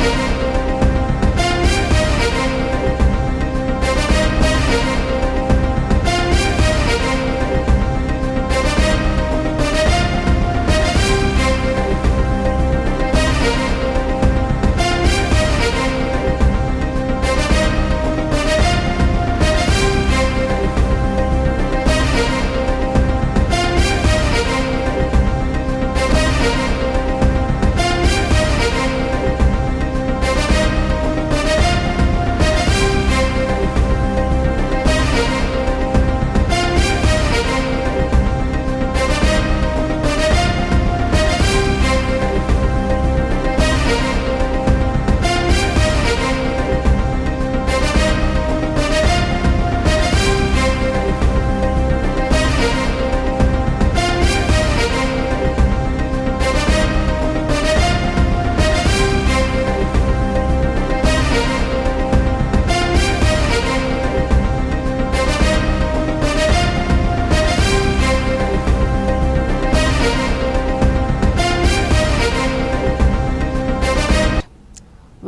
Музика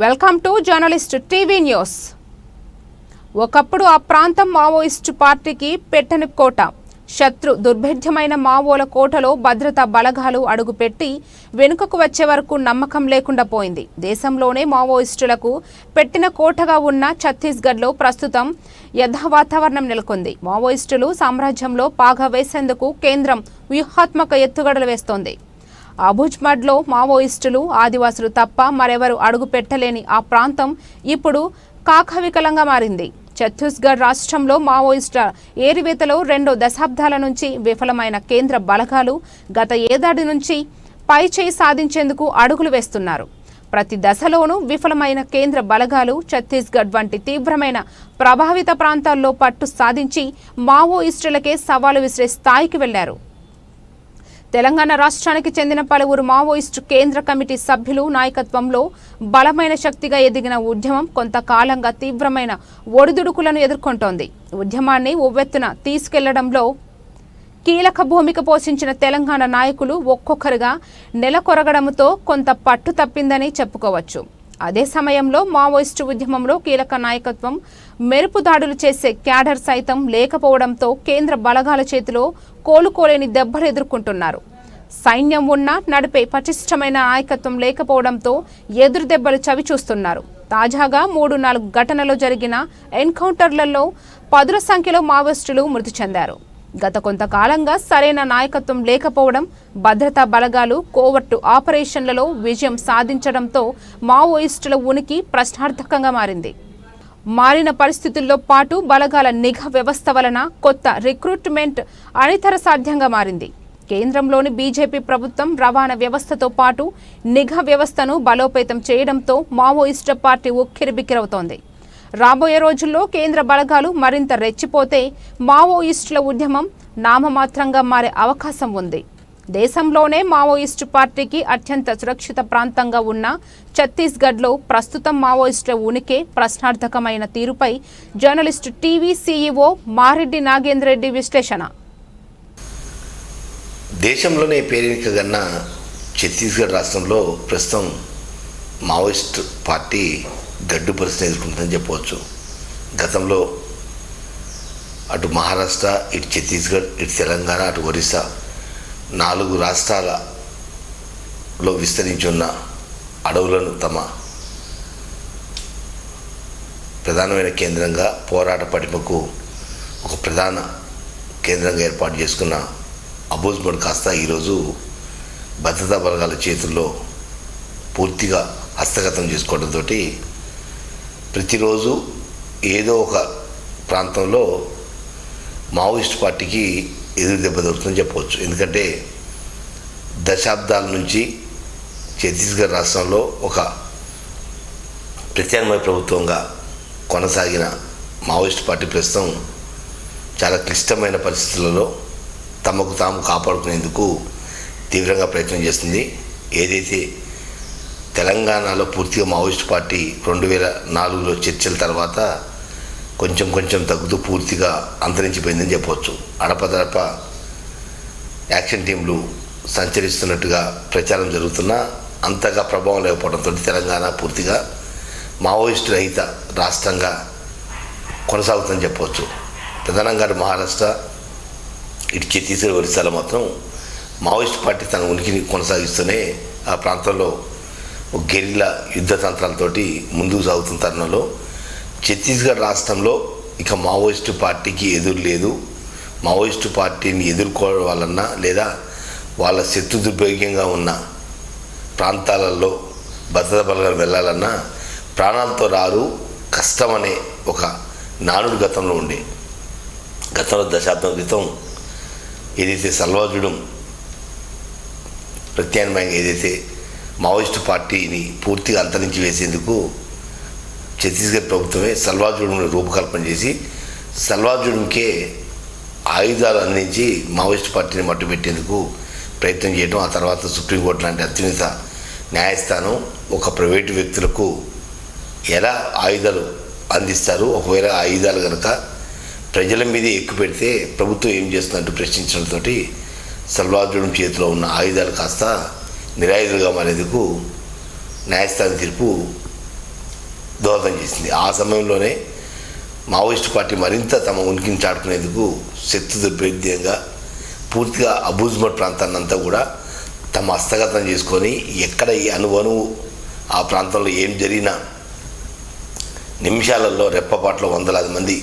welcome to journalist TV news. ఒకప్పుడు ఆ ప్రాంతం మావోయిస్టు పార్టీకి పెట్టని కోట. శత్రు దుర్భేద్యమైన మావోల కోటలో భద్రతా బలగాలు అడుగుపెట్టి వెనుకకు వచ్చే వరకు నమ్మకం లేకుండా పోయింది. దేశంలోనే మావోయిస్టులకు పెట్టిన కోటగా ఉన్న ఛత్తీస్గఢ్లో ప్రస్తుతం యథావాతావరణం నెలకొంది. మావోయిస్టులు సామ్రాజ్యంలో పాగా వేసేందుకు కేంద్రం వ్యూహాత్మక ఎత్తుగడలు వేస్తోంది. అబుజ్మడ్లో మావోయిస్టులు ఆదివాసులు తప్ప మరెవరు అడుగు పెట్టలేని ఆ ప్రాంతం ఇప్పుడు కాకవికలంగా మారింది. ఛత్తీస్గఢ్ రాష్ట్రంలో మావోయిస్టుల ఏరివేతలో రెండో దశాబ్దాల నుంచి విఫలమైన కేంద్ర బలగాలు గత ఏడాది నుంచి పైచేయి సాధించేందుకు అడుగులు వేస్తున్నారు. ప్రతి దశలోనూ విఫలమైన కేంద్ర బలగాలు ఛత్తీస్గఢ్ వంటి తీవ్రమైన ప్రభావిత ప్రాంతాల్లో పట్టు సాధించి మావోయిస్టులకే సవాలు విసిరే స్థాయికి వెళ్ళారు. తెలంగాణ రాష్ట్రానికి చెందిన పలువురు మావోయిస్టు కేంద్ర కమిటీ సభ్యులు నాయకత్వంలో బలమైన శక్తిగా ఎదిగిన ఉద్యమం కొంతకాలంగా తీవ్రమైన ఒడిదుడుకులను ఎదుర్కొంటోంది. ఉద్యమాన్ని ఉవ్వెత్తున తీసుకెళ్ళడంలో కీలక భూమిక పోషించిన తెలంగాణ నాయకులు ఒక్కొక్కరుగా నెలకొరగడంతో కొంత పట్టు తప్పిందని చెప్పుకోవచ్చు. అదే సమయంలో మావోయిస్టు ఉద్యమంలో కీలక నాయకత్వం మెరుపు దాడులు చేసే క్యాడర్ సైతం లేకపోవడంతో కేంద్ర బలగాల చేతిలో కోలుకోలేని దెబ్బలు ఎదుర్కొంటున్నారు. సైన్యం ఉన్నా నడిపే పటిష్టమైన నాయకత్వం లేకపోవడంతో ఎదురు దెబ్బలు చవి చూస్తున్నారు తాజాగా మూడు నాలుగు ఘటనలు జరిగిన ఎన్కౌంటర్లలో పదుల సంఖ్యలో మావోయిస్టులు మృతి చెందారు. గత కొంతకాలంగా సరైన నాయకత్వం లేకపోవడం భద్రతా బలగాలు కోవర్టు ఆపరేషన్లలో విజయం సాధించడంతో మావోయిస్టుల ఉనికి ప్రశ్నార్థకంగా మారింది. మారిన పరిస్థితుల్లో పాటు బలగాల నిఘా వ్యవస్థ వలన కొత్త రిక్రూట్మెంట్ అనితర సాధ్యంగా మారింది. కేంద్రంలోని బీజేపీ ప్రభుత్వం రవాణా వ్యవస్థతో పాటు నిఘా వ్యవస్థను బలోపేతం చేయడంతో మావోయిస్టు పార్టీ ఉక్కిరిబిక్కిరవుతోంది. రాబోయే రోజుల్లో కేంద్ర బలగాలు మరింత రెచ్చిపోతే మావోయిస్టుల ఉద్యమం నామమాత్రంగా మారే అవకాశం ఉంది. దేశంలోనే మావోయిస్టు పార్టీకి అత్యంత సురక్షిత ప్రాంతంగా ఉన్న ఛత్తీస్గఢ్లో ప్రస్తుతం మావోయిస్టుల ఉనికి ప్రశ్నార్థకమైన తీరుపై journalist TV CEO Mareddy Nagendra Reddy విశ్లేషణ. దేశంలోనే పేరెనికగన్న ఛత్తీస్గఢ్ రాష్ట్రంలో ప్రస్తుతం మావోయిస్ట్ పార్టీ గడ్డు పరిస్థితి ఎదుర్కొంటుందని చెప్పవచ్చు. గతంలో అటు మహారాష్ట్ర ఇటు ఛత్తీస్గఢ్ ఇటు తెలంగాణ అటు ఒరిస్సా నాలుగు రాష్ట్రాలలో విస్తరించి ఉన్న అడవులను తమ ప్రధానమైన కేంద్రంగా పోరాట పటిమకు ఒక ప్రధాన కేంద్రంగా ఏర్పాటు చేసుకున్న అబూజ్మడ్ కాస్త ఈరోజు భద్రతా బలగాల చేతుల్లో పూర్తిగా హస్తగతం చేసుకోవడంతో ప్రతిరోజు ఏదో ఒక ప్రాంతంలో మావోయిస్ట్ పార్టీకి ఎదురు దెబ్బ దొరుకుతుందని చెప్పవచ్చు. ఎందుకంటే దశాబ్దాల నుంచి ఛత్తీస్గఢ్ రాష్ట్రంలో ఒక ప్రత్యామ్నాయ ప్రభుత్వంగా కొనసాగిన మావోయిస్ట్ పార్టీ ప్రస్తుతం చాలా క్లిష్టమైన పరిస్థితులలో తమకు తాము కాపాడుకునేందుకు తీవ్రంగా ప్రయత్నం చేస్తుంది. ఏదైతే తెలంగాణలో పూర్తిగా మావోయిస్ట్ పార్టీ రెండు వేల నాలుగులో చర్చల తర్వాత కొంచెం కొంచెం తగ్గుతూ పూర్తిగా అంతరించిపోయిందని చెప్పవచ్చు అడపదడప యాక్షన్ టీంలు సంచరిస్తున్నట్టుగా ప్రచారం జరుగుతున్నా అంతగా ప్రభావం లేకపోవడంతో తెలంగాణ పూర్తిగా మావోయిస్టు రహిత రాష్ట్రంగా కొనసాగుతుందని చెప్పవచ్చు ప్రధానంగా అటు మహారాష్ట్ర ఇటు ఛత్తీస్గఢ్ ఒరిస్సాలో మాత్రం మావోయిస్ట్ పార్టీ తన ఉనికిని కొనసాగిస్తూనే ఆ ప్రాంతంలో ఒక గెరిల్లా యుద్ధ తంత్రాలతోటి ముందుకు సాగుతున్న తరుణంలో ఛత్తీస్గఢ్ రాష్ట్రంలో ఇక మావోయిస్టు పార్టీకి ఎదురు లేదు. మావోయిస్టు పార్టీని ఎదుర్కోవాలన్నా లేదా వాళ్ళ శత్రు దుర్భోగ్యంగా ఉన్న ప్రాంతాలలో భద్రత బలగాలు వెళ్ళాలన్నా ప్రాణాలతో రారు కష్టమనే ఒక నానుడు గతంలో ఉండే. గతంలో దశాబ్దం క్రితం ఏదైతే సల్వాజుడం ప్రత్యామ్నాయంగా ఏదైతే మావోయిస్టు పార్టీని పూర్తిగా అంతరించి వేసేందుకు ఛత్తీస్గఢ్ ప్రభుత్వమే సల్వాజుడంను రూపకల్పన చేసి సల్వాజుడంకే ఆయుధాలు అందించి మావోయిస్టు పార్టీని మట్టుపెట్టేందుకు ప్రయత్నం చేయడం ఆ తర్వాత సుప్రీంకోర్టు లాంటి అత్యున్నత న్యాయస్థానం ఒక ప్రైవేటు వ్యక్తులకు ఎలా ఆయుధాలు అందిస్తారు? ఒకవేళ ఆయుధాలు కనుక ప్రజల మీదే ఎక్కువ పెడితే ప్రభుత్వం ఏం చేస్తుందంటూ ప్రశ్నించడంతో సల్వాజుడం చేతిలో ఉన్న ఆయుధాలు కాస్త నిరాయుధులుగా మారేందుకు న్యాయస్థానం తీర్పు దోహదం చేసింది. ఆ సమయంలోనే మావోయిస్టు పార్టీ మరింత తమ ఉనికిని చాటుకునేందుకు శక్తి దుర్భేద్యంగా పూర్తిగా అబూజ్మట్ ప్రాంతాన్ని అంతా కూడా తమ హస్తగతం చేసుకొని ఎక్కడ ఈ అనువనువు ఆ ప్రాంతంలో ఏం జరిగినా నిమిషాలలో రెప్పపాట్లో వందలాది మంది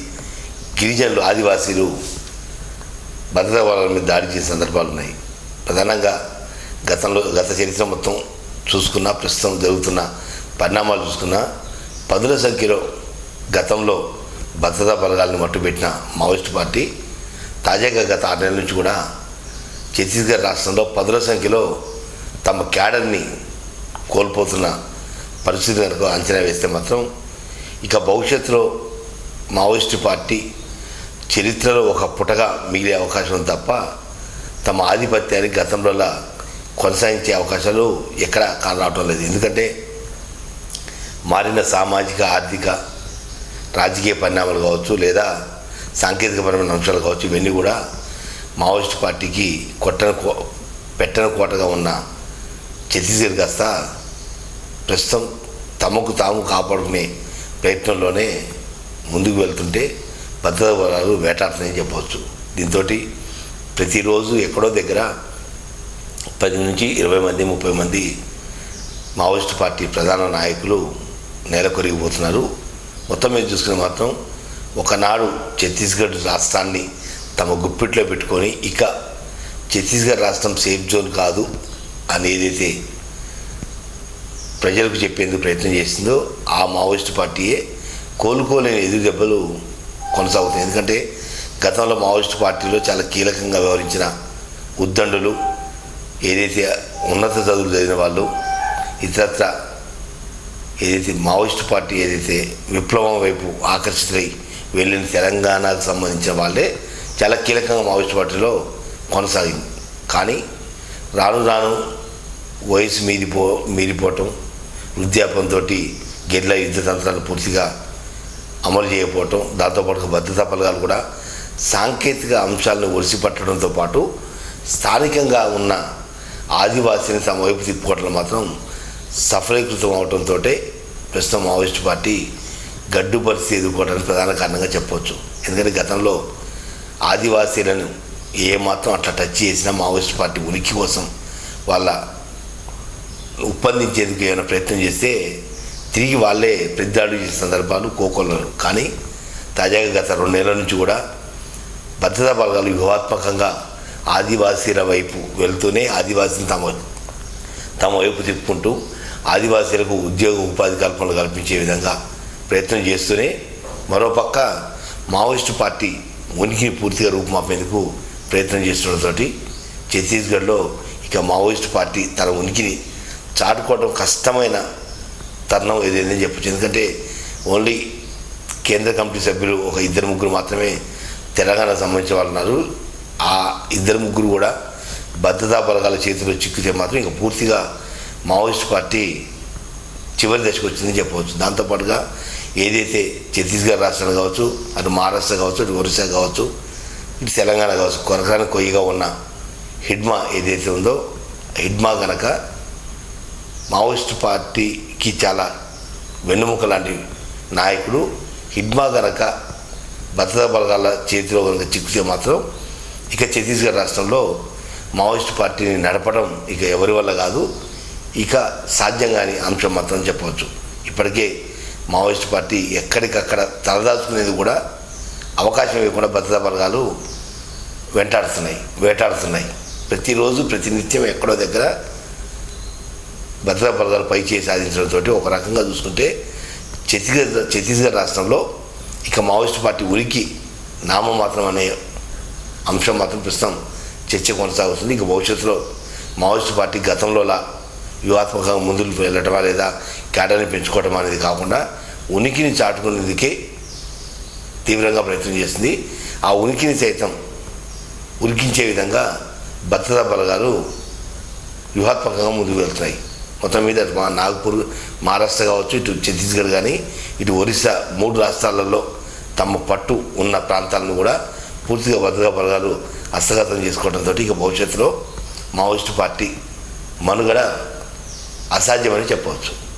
గిరిజనులు ఆదివాసీలు భద్రతా వాళ్ళ మీద దాడి చేసిన సందర్భాలు ఉన్నాయి. ప్రధానంగా గతంలో గత చరిత్ర మొత్తం చూసుకున్నా ప్రస్తుతం జరుగుతున్న పరిణామాలు చూసుకున్నా పదుల సంఖ్యలో గతంలో భద్రతా బలగాలను మట్టుపెట్టిన మావోయిస్టు పార్టీ తాజాగా గత ఆరు నెలల నుంచి కూడా ఛత్తీస్గఢ్ రాష్ట్రంలో పదుల సంఖ్యలో తమ క్యాడర్ని కోల్పోతున్న పరిస్థితి కనుక అంచనా వేస్తే మాత్రం ఇక భవిష్యత్తులో మావోయిస్టు పార్టీ చరిత్రలో ఒక పుటగా మిగిలే అవకాశం తప్ప తమ ఆధిపత్యాన్ని గతంలో కొనసాగించే అవకాశాలు ఎక్కడా కానరావటం లేదు. ఎందుకంటే మారిన సామాజిక ఆర్థిక రాజకీయ పరిణామాలు కావచ్చు లేదా సాంకేతికపరమైన అంశాలు కావచ్చు ఇవన్నీ కూడా మావోయిస్ట్ పార్టీకి కొట్టన కో పెట్టన కోటగా ఉన్న ఛత్తీస్గఢ్ కాస్త ప్రస్తుతం తమకు తాము కాపాడుకునే ప్రయత్నంలోనే ముందుకు వెళ్తుంటే భద్రతా బలాలు వేటాడుతున్నాయని చెప్పవచ్చు. దీంతో ప్రతిరోజు ఎక్కడో దగ్గర పది నుంచి ఇరవై మంది ముప్పై మంది మావోయిస్ట్ పార్టీ ప్రధాన నాయకులు నెలకొరిగిపోతున్నారు మొత్తం మీద చూసుకుని మాత్రం ఒకనాడు ఛత్తీస్గఢ్ రాష్ట్రాన్ని తమ గుప్పిట్లో పెట్టుకొని ఇక ఛత్తీస్గఢ్ రాష్ట్రం సేఫ్ జోన్ కాదు అని ఏదైతే ప్రజలకు చెప్పేందుకు ప్రయత్నం చేసిందో ఆ మావోయిస్ట్ పార్టీయే కోలుకోలేని ఎదురు దెబ్బలు కొనసాగుతాయి ఎందుకంటే గతంలో మావోయిస్ట్ పార్టీలో చాలా కీలకంగా వ్యవహరించిన ఉద్దండులు ఏదైతే ఉన్నత చదువులు చదివిన వాళ్ళు ఇతరత్ర ఏదైతే మావోయిస్ట్ పార్టీ ఏదైతే విప్లవం వైపు ఆకర్షితులై వెళ్ళిన తెలంగాణకు సంబంధించిన వాళ్ళే చాలా కీలకంగా మావోయిస్ట్ పార్టీలో కొనసాగింది. కానీ రాను రాను వయసు మీరిపో మీరిపోవటం వృద్ధాపంతో గెడ్ల యుద్ధ తంత్రాలు పూర్తిగా అమలు చేయకపోవటం దాంతోపాటు భద్రతా బలగాలు కూడా సాంకేతిక అంశాలను ఒడిసి పట్టడంతో పాటు స్థానికంగా ఉన్న ఆదివాసీని తమ వైపు తిప్పుకోవటం మాత్రం సఫలీకృతం అవడంతో ప్రస్తుతం మావోయిస్ట్ పార్టీ గడ్డు పరిస్థితి ఎదుర్కోవడానికి ప్రధాన కారణంగా చెప్పవచ్చు. ఎందుకంటే గతంలో ఆదివాసీలను ఏమాత్రం అట్లా టచ్ చేసినా మావోయిస్ట్ పార్టీ ఉనికి కోసం వాళ్ళ ఉప్పందించేందుకు ఏమైనా ప్రయత్నం చేస్తే తిరిగి వాళ్ళే పెద్దాడు చేసిన సందర్భాలు కోకొల్లరు. కానీ తాజాగా గత రెండు నెలల నుంచి కూడా భద్రతా బలగాలు వ్యూహాత్మకంగా ఆదివాసీల వైపు వెళ్తూనే ఆదివాసీని తమ తమ వైపు తిప్పుకుంటూ ఆదివాసీలకు ఉద్యోగ ఉపాధి కల్పనలు కల్పించే విధంగా ప్రయత్నం చేస్తూనే మరోపక్క మావోయిస్టు పార్టీ ఉనికిని పూర్తిగా రూపుమాపేందుకు ప్రయత్నం చేస్తుండటంతో ఛత్తీస్గఢ్లో ఇక మావోయిస్టు పార్టీ తన ఉనికిని చాటుకోవడం కష్టమైన తరుణం ఏదైందని చెప్పచ్చు. ఎందుకంటే ఓన్లీ కేంద్ర కమిటీ సభ్యులు ఒక ఇద్దరు ముగ్గురు మాత్రమే తెలంగాణ సంబంధించిన వాళ్ళు ఉన్నారు. ఆ ఇద్దరు ముగ్గురు కూడా భద్రతా బలగాల చేతిలో చిక్కితే మాత్రం ఇంకా పూర్తిగా మావోయిస్ట్ పార్టీ చివరి దశకు వచ్చిందని చెప్పవచ్చు. దాంతోపాటుగా ఏదైతే ఛత్తీస్గఢ్ రాష్ట్రాలు కావచ్చు అటు మహారాష్ట్ర కావచ్చు అటు ఒరిస్సా కావచ్చు ఇటు తెలంగాణ కావచ్చు కొరకాన కొయ్యగా ఉన్న హిడ్మా ఏదైతే ఉందో హిడ్మా గనక మావోయిస్ట్ పార్టీకి చాలా వెన్నుముక లాంటి నాయకుడు హిడ్మా గనక భద్రతా బలగాల చేతిలో కనుక చిక్కితే మాత్రం ఇక ఛత్తీస్గఢ్ రాష్ట్రంలో మావోయిస్ట్ పార్టీని నడపడం ఇక ఎవరి వల్ల కాదు. ఇక సాధ్యం కాని అంశం మాత్రం చెప్పవచ్చు. ఇప్పటికే మావోయిస్ట్ పార్టీ ఎక్కడికక్కడ తలదాచుకునేది కూడా అవకాశం ఇవ్వకుండా భద్రతా వర్గాలు వెంటాడుతున్నాయి వేటాడుతున్నాయి. ప్రతిరోజు ప్రతినిత్యం ఎక్కడో దగ్గర భద్రతా వర్గాలు పై చేయి సాధించడంతో ఒక రకంగా చూసుకుంటే ఛత్తీస్గఢ్ ఛత్తీస్గఢ్ రాష్ట్రంలో ఇక మావోయిస్ట్ పార్టీ ఉనికి నామమాత్రం అనే అంశం మాత్రం ప్రస్తుతం చర్చ కొనసాగుతుంది. ఇక భవిష్యత్తులో మావోయిస్ట్ పార్టీ గతంలోలా వ్యూహాత్మకంగా ముందుకు వెళ్ళటమా లేదా కేడర్ని పెంచుకోవటం అనేది కాకుండా ఉనికిని చాటుకునేందుకే తీవ్రంగా ప్రయత్నం చేసింది. ఆ ఉనికిని సైతం ఉరికించే విధంగా భద్రతా బలగాలు వ్యూహాత్మకంగా ముందుకు వెళ్తున్నాయి. మొత్తం మీద మా నాగపూర్ మహారాష్ట్ర కావచ్చు ఇటు ఛత్తీస్గఢ్ కానీ ఇటు ఒరిస్సా మూడు రాష్ట్రాలలో తమ పట్టు ఉన్న ప్రాంతాలను కూడా పూర్తిగా భద్రతా బలగాలు హస్తగతం చేసుకోవడంతో ఇక భవిష్యత్తులో మావోయిస్టు పార్టీ మనుగడ అసాధ్యమని చెప్పవచ్చు.